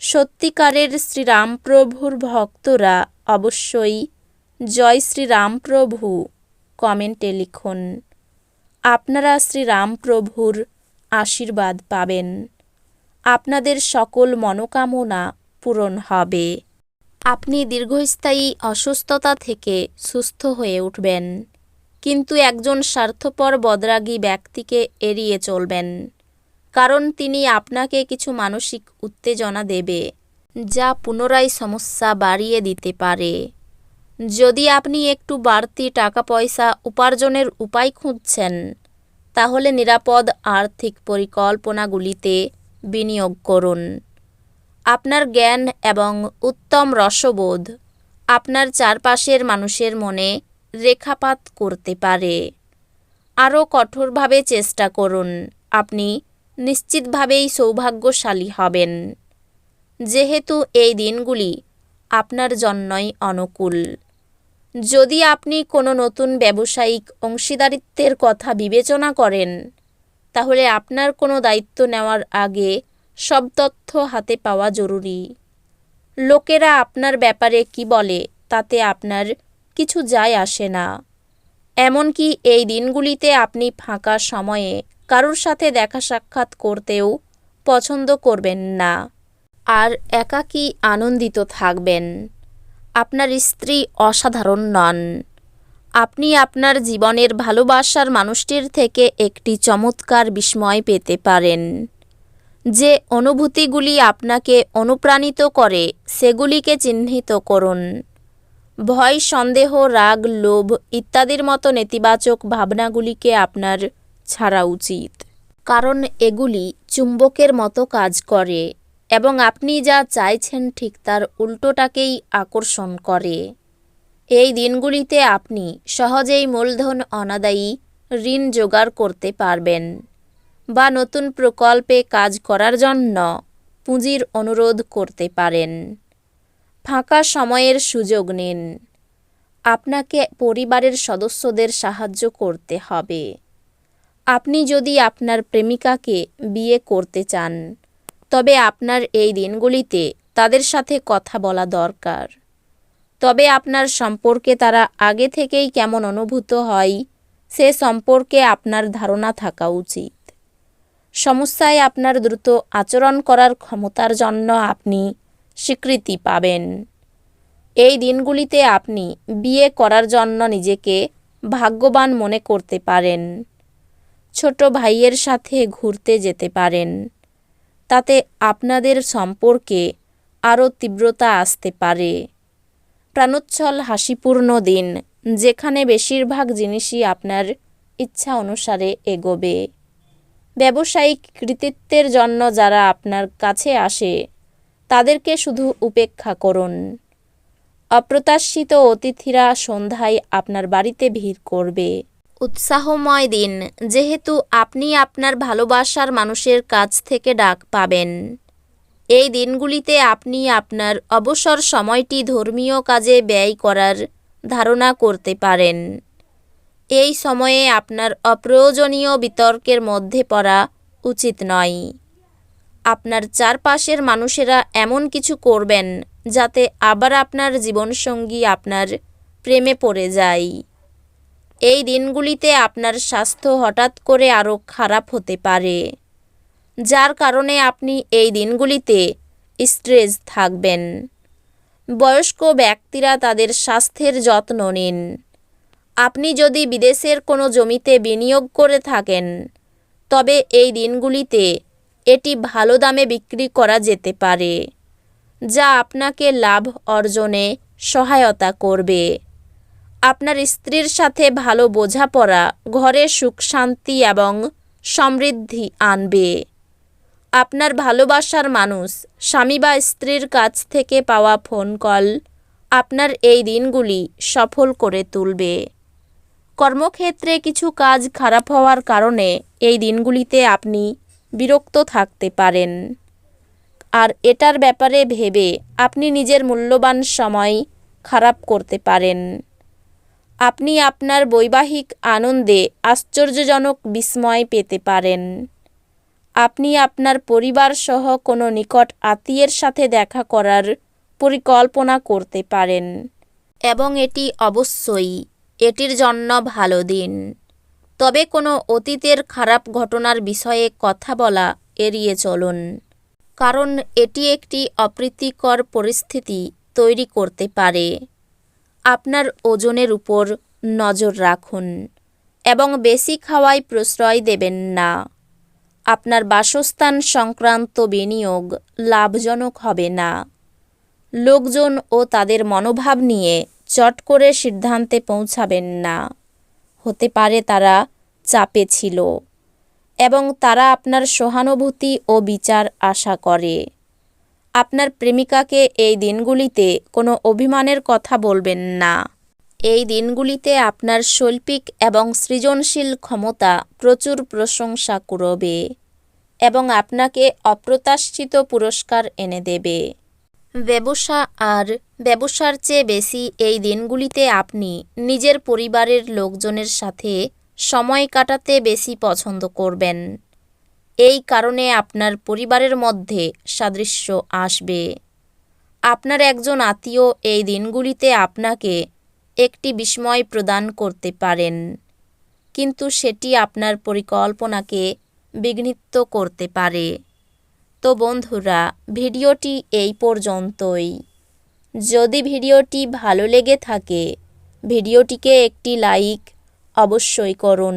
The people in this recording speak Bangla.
সত্যিকারের শ্রীরামপ্রভুর ভক্তরা অবশ্যই জয় শ্রীরামপ্রভু কমেন্টে লিখুন। আপনারা শ্রীরামপ্রভুর আশীর্বাদ পাবেন। আপনাদের সকল মনোকামনা পূরণ হবে। আপনি দীর্ঘস্থায়ী অসুস্থতা থেকে সুস্থ হয়ে উঠবেন। কিন্তু একজন স্বার্থপর বদরাগী ব্যক্তিকে এড়িয়ে চলবেন। কারণ তিনি আপনাকে কিছু মানসিক উত্তেজনা দেবে, যা পুনরায় সমস্যা বাড়িয়ে দিতে পারে। যদি আপনি একটু বাড়তি টাকা পয়সা উপার্জনের উপায় খুঁজছেন, তাহলে নিরাপদ আর্থিক পরিকল্পনাগুলিতে বিনিয়োগ করুন। আপনার জ্ঞান এবং উত্তম রসবোধ আপনার চারপাশের মানুষের মনে রেখাপাত করতে পারে। আরও কঠোরভাবে চেষ্টা করুন। আপনি নিশ্চিতভাবেই সৌভাগ্যশালী হবেন। যেহেতু এই দিনগুলি আপনার জন্যই অনুকূল। যদি আপনি কোনো নতুন ব্যবসায়িক অংশীদারিত্বের কথা বিবেচনা করেন, তাহলে আপনার কোনো দায়িত্ব নেওয়ার আগে সব তথ্য হাতে পাওয়া জরুরি। লোকেরা আপনার ব্যাপারে কি বলে তাতে আপনার কিছু যায় আসে না। এমনকি এই দিনগুলিতে আপনি ফাঁকা সময়ে কারোর সাথে দেখা সাক্ষাৎ করতেও পছন্দ করবেন না। আর একাকী আনন্দিত থাকবেন। আপনার স্ত্রী অসাধারণ নন। আপনি আপনার জীবনের ভালোবাসার মানুষটির থেকে একটি চমৎকার বিস্ময় পেতে পারেন। যে অনুভূতিগুলি আপনাকে অনুপ্রাণিত করে, সেগুলিকে চিহ্নিত করুন। ভয়, সন্দেহ, রাগ, লোভ ইত্যাদির মতো নেতিবাচক ভাবনাগুলিকে আপনার ছাড়া উচিত। কারণ এগুলি চুম্বকের মতো কাজ করে এবং আপনি যা চাইছেন ঠিক তার উল্টোটাকেই আকর্ষণ করে। এই দিনগুলিতে আপনি সহজেই মূলধন অনাদায়ী ঋণ জোগাড় করতে পারবেন বা নতুন প্রকল্পে কাজ করার জন্য পুঁজির অনুরোধ করতে পারেন। ফাঁকা সময়ের সুযোগ নিন। আপনাকে পরিবারের সদস্যদের সাহায্য করতে হবে। আপনি যদি আপনার প্রেমিকাকে বিয়ে করতে চান, তবে আপনার এই দিনগুলিতে তাদের সাথে কথা বলা দরকার। তবে আপনার সম্পর্কে তারা আগে থেকেই কেমন অনুভূত হয়, সে সম্পর্কে আপনার ধারণা থাকা উচিত। সমস্যায় আপনার দ্রুত আচরণ করার ক্ষমতার জন্য আপনি স্বীকৃতি পাবেন। এই দিনগুলিতে আপনি বিয়ে করার জন্য নিজেকে ভাগ্যবান মনে করতে পারেন। ছোট ভাইয়ের সাথে ঘুরতে যেতে পারেন। তাতে আপনাদের সম্পর্কে আরও তীব্রতা আসতে পারে। প্রাণোচ্ছল, হাসিপূর্ণ দিন, যেখানে বেশিরভাগ জিনিসই আপনার ইচ্ছা অনুসারে এগোবে। ব্যবসায়িক কৃতিত্বের জন্য যারা আপনার কাছে আসে, তাদেরকে শুধু উপেক্ষা করুন। অপ্রত্যাশিত অতিথিরা সন্ধ্যায় আপনার বাড়িতে ভিড় করবে। উৎসাহময় দিন, যেহেতু আপনি আপনার ভালোবাসার মানুষের কাছ থেকে ডাক পাবেন। এই দিনগুলিতে আপনি আপনার অবসর সময়টি ধর্মীয় কাজে ব্যয় করার ধারণা করতে পারেন। এই সময়ে আপনার অপ্রয়োজনীয় বিতর্কের মধ্যে পড়া উচিত নয়। আপনার চারপাশের মানুষেরা এমন কিছু করবেন, যাতে আবার আপনার জীবনসঙ্গী আপনার প্রেমে পড়ে যায়। এই দিনগুলিতে আপনার স্বাস্থ্য হঠাৎ করে আরও খারাপ হতে পারে, যার কারণে আপনি এই দিনগুলিতে স্ট্রেস থাকবেন। বয়স্ক ব্যক্তিরা তাদের স্বাস্থ্যের যত্ন নিন। আপনি যদি বিদেশের কোনো জমিতে বিনিয়োগ করে থাকেন, তবে এই দিনগুলিতে এটি ভালো দামে বিক্রি করা যেতে পারে, যা আপনাকে লাভ অর্জনে সহায়তা করবে। আপনার স্ত্রীর সাথে ভালো বোঝাপড়া, ঘরে সুখ, শান্তি এবং সমৃদ্ধি আনবে। আপনার ভালোবাসার মানুষ, স্বামী বা স্ত্রীর কাছ থেকে পাওয়া ফোন কল আপনার এই দিনগুলি সফল করে তুলবে। কর্মক্ষেত্রে কিছু কাজ খারাপ হওয়ার কারণে এই দিনগুলিতে আপনি বিরক্ত থাকতে পারেন। আর এটার ব্যাপারে ভেবে আপনি নিজের মূল্যবান সময় খারাপ করতে পারেন। আপনি আপনার বৈবাহিক আনন্দে আশ্চর্যজনক বিস্ময় পেতে পারেন। আপনি আপনার পরিবার সহ কোনো নিকট আত্মীয়ের সাথে দেখা করার পরিকল্পনা করতে পারেন। এবং এটি অবশ্যই, এটির জন্য ভালো দিন। তবে কোনো অতীতের খারাপ ঘটনার বিষয়ে কথা বলা এড়িয়ে চলুন। কারণ এটি একটি অপ্রীতিকর পরিস্থিতি তৈরি করতে পারে। আপনার ওজনের উপর নজর রাখুন এবং বেশি খাওয়ায় প্রশ্রয় দেবেন না। আপনার বাসস্থান সংক্রান্ত বিনিয়োগ লাভজনক হবে না। লোকজন ও তাদের মনোভাব নিয়ে চট করে সিদ্ধান্তে পৌঁছাবেন না। হতে পারে তারা চাপে ছিল এবং তারা আপনার সহানুভূতি ও বিচার আশা করে। আপনার প্রেমিকাকে এই দিনগুলিতে কোনো অভিমানের কথা বলবেন না। এই দিনগুলিতে আপনার শৈল্পিক এবং সৃজনশীল ক্ষমতা প্রচুর প্রশংসা করবে এবং আপনাকে অপ্রত্যাশিত পুরস্কার এনে দেবে। ব্যবসা আর ব্যবসার চেয়ে বেশি এই দিনগুলিতে আপনি নিজের পরিবারের লোকজনের সাথে সময় কাটাতে বেশি পছন্দ করবেন। এই কারণে আপনার পরিবারের মধ্যে সাদৃশ্য আসবে। আপনার একজন আত্মীয় এই দিনগুলিতে আপনাকে একটি বিস্ময় প্রদান করতে পারেন, কিন্তু সেটি আপনার পরিকল্পনাকে বিঘ্নিত করতে পারে। তো বন্ধুরা, ভিডিওটি এই পর্যন্তই। যদি ভিডিওটি ভালো লেগে থাকে, ভিডিওটিকে একটি লাইক অবশ্যই করুন।